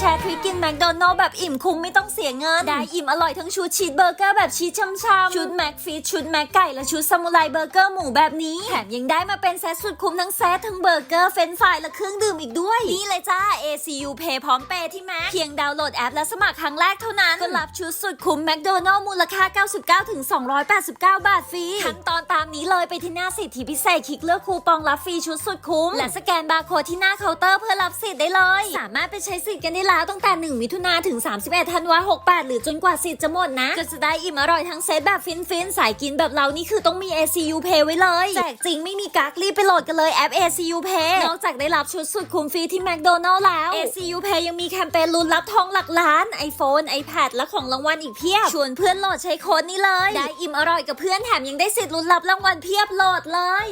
ชร์ทริคกินแมคโดนัลล์แบบอิ่มคุ้มไม่ต้องเสียเงิน ได้อิ่มอร่อยทั้งชุดชีสเบอร์เกอร์แบบชีสช่ำๆ ชุดแม็กฟีชุดแม็กไก่และชุดซามูไรเบอร์เกอร์หมูแบบนี้ แถมยังได้มาเป็นเซตสุดคุ้มทั้งเซตทั้งเบอร์เกอร์เฟรนช์ฟรายและเครื่องดื่มอีกด้วย นี่เลยจ้า ACU Pay พร้อมเปย์ที่แม็กเพียงดาวน์โหลดแอปและสมัครครั้งแรกเท่านั้นก็รับชุดสุดคุ้มแมคโดนัลล์มูลค่า 99ถึง289 บาทฟรีขั้นตอนตามนี้เลยไปที่หน้าสิทธิพิเศษคลิกเลือกคูปองรับฟรีชุดสุดคุ้มและสแกนบาร์โค้ดที่หน้าเคาน์เตอร์เพื่อรับสิทธิ์ได้เลย สามารถไปใช้สิทธิ์กันได้แล้วตั้งแต่ 1 มิถุนาถึง 31ธันวา68หรือจนกว่าสิทธิ์จะหมดนะก็จะได้อิ่มอร่อยทั้งเซตแบบฟินฟินๆสายกินแบบเรานี่คือต้องมี ACU Pay ไว้เลยแจกจริงไม่มีกักรีบไปโหลดกันเลยแอป ACU Pay นอกจากได้รับชุดสุดคุ้มฟรีที่แมคโดนัลล์แล้ว ACU Pay ยังมีแคมเปญลุ้นรับทองหลักล้าน iPhone iPad และของรางวัลอีกเพียบชวนเพื่อนโหลดใช้โค้ดนี้เลย ได้อิ่มอร่อยกับเพื่อนแถมยังได้สิทธิ์ลุ้นรับรางวัลเพียบโหลดเลย